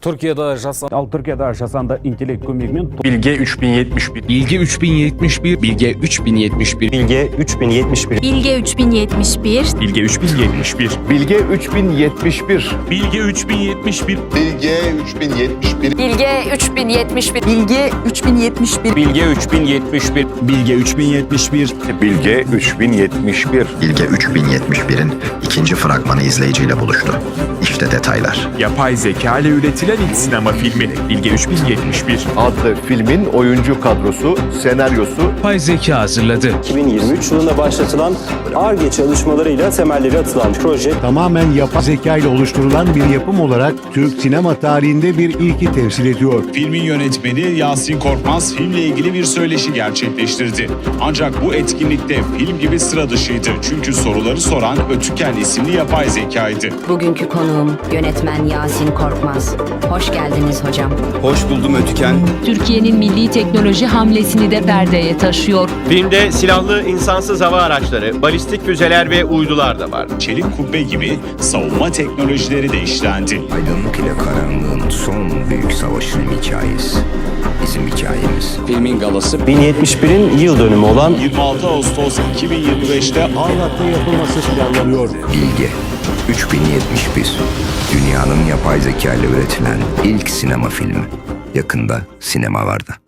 Türkiye'de yaşasan. Al Türkiye'de yaşasan da intelekt komikmin. Bilge 3071. Bilge 3071. Bilge 3071. Bilge 3071. Bilge 3071. Bilge 3071. Bilge 3071. Bilge 3071. Bilge 3071. Bilge 3071. Bilge 3071. Bilge 3071. Bilge 3071. Bilge 3071. Bilge 3071'in ikinci fragmanı izleyiciyle buluştu. İşte detaylar. Yapay zeka ile üretilen ilk sinema filmi Bilge 3071. Adlı filmin oyuncu kadrosu, senaryosu Yapay zeka hazırladı. 2023 yılında başlatılan ARGE çalışmalarıyla temelleri atılan proje tamamen yapay zeka ile oluşturulan bir yapım olarak Türk sinema tarihinde bir ilki temsil ediyor. Filmin yönetmeni Yasin Korkmaz filmle ilgili bir söyleşi gerçekleştirdi. Ancak bu etkinlikte film gibi sıra dışıydı. Çünkü soruları soran Ötüken isimli yapay zekaydı. Bugünkü konuğum yönetmen Yasin Korkmaz. Hoş geldiniz hocam. Hoş buldum Ötüken. Türkiye'nin milli teknoloji hamlesini de perdeye taşıyor. Filmde silahlı insansız hava araçları, balistik füzeler ve uydular da var. Çelik kubbe gibi savunma teknolojileri de işlendi. Aydınlık ile karanlığın son büyük savaşının hikayesi. Bizim hikayemiz. Filmin galası 1071'in yıl dönümü olan 26 Ağustos 2025'te Ağlat'ta yapılması planlanıyor. Bilge 3071. Dünyanın yapay zeka ile üretilen ilk sinema filmi. Yakında sinemalarda.